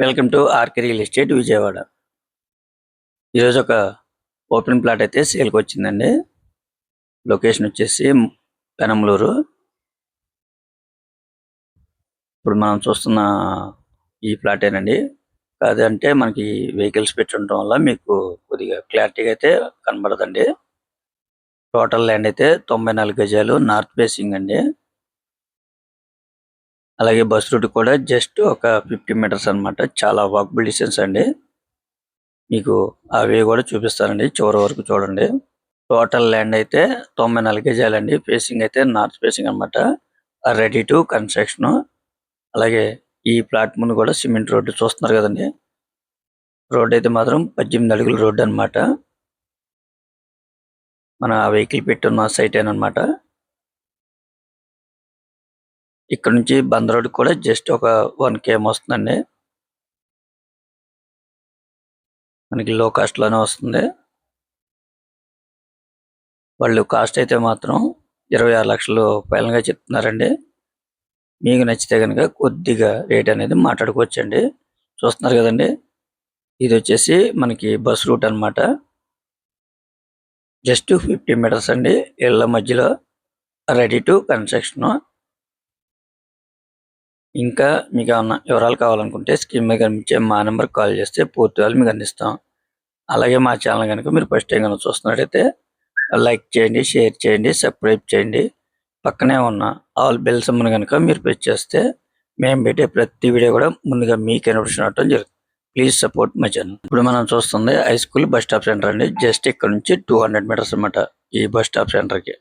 Welcome to RK real estate Vijayawada. ఈరోజు ఒక open plot అయితే సేల్కి వచ్చిందండి. లొకేషన్ వచ్చేసి పెనమలూరు. ఇప్పుడు మనం చూస్తున్న ఈ ప్లాటేనండి కాదంటే మనకి వెహికల్స్ పెట్టి ఉండటం వల్ల మీకు కొద్దిగా క్లారిటీగా అయితే కనబడదండి. టోటల్ ల్యాండ్ అయితే తొంభై నాలుగు గజాలు నార్త్ ఫేసింగ్ అండి. అలాగే బస్ రూట్ కూడా జస్ట్ ఒక ఫిఫ్టీ మీటర్స్ అన్నమాట. చాలా వాకబుల్ డిస్టెన్స్ అండి. మీకు అవి కూడా చూపిస్తానండి. చివరి వరకు చూడండి. టోటల్ ల్యాండ్ అయితే తొంభై నాలుగు గజాలండి. ఫేసింగ్ అయితే నార్త్ ఫేసింగ్ అన్నమాట. Ready to construction. అలాగే ఈ ప్లాట్ ముందు కూడా సిమెంట్ రోడ్డు చూస్తున్నారు కదండి. రోడ్ అయితే మాత్రం పద్దెనిమిది అడుగుల రోడ్డు అన్నమాట. మన వెహికల్ పెట్టున్న సైట్ అనమాట ఇక్కడ నుంచి బంద్ రోడ్ కూడా జస్ట్ ఒక వన్ కేఎం వస్తుందండి. మనకి లో కాస్ట్లోనే వస్తుంది. వాళ్ళు కాస్ట్ అయితే మాత్రం ఇరవై ఆరు లక్షలు పైనగా గా చెప్తున్నారండి. మీకు నచ్చితే కనుక కొద్దిగా రేట్ అనేది మాట్లాడుకోవచ్చండి. చూస్తున్నారు కదండి. ఇది వచ్చేసి మనకి బస్ రూట్ అన్నమాట. జస్ట్ ఫిఫ్టీ మీటర్స్ అండి. ఇళ్ళ మధ్యలో రెడీ టు కన్స్ట్రక్షన్. ఇంకా మీకు ఏమన్నా వివరాలు కావాలనుకుంటే స్క్రీన్ మీద కనిపించే మా నెంబర్ కాల్ చేస్తే పూర్తి వివరాలు మీకు అందిస్తాం. అలాగే మా ఛానల్ కనుక మీరు ఫస్ట్ టైం కనుక చూస్తున్నట్టయితే లైక్ చేయండి షేర్ చేయండి సబ్స్క్రైబ్ చేయండి. పక్కనే ఉన్న ఆల్ బెల్ సమ్మని కనుక మీరు ప్రెస్ చేస్తే మేము పెట్టే ప్రతి వీడియో కూడా ముందుగా మీకు ఇన్ఫర్మేషన్ అవడం జరుగుతుంది. ప్లీజ్ సపోర్ట్ మై ఛానల్ ఇప్పుడు మనం చూస్తుంది high school bus stop centre అండి. జస్ట్ ఇక్కడ నుంచి టూ హండ్రెడ్ మీటర్స్ అన్నమాట ఈ బస్ స్టాప్ సెంటర్కి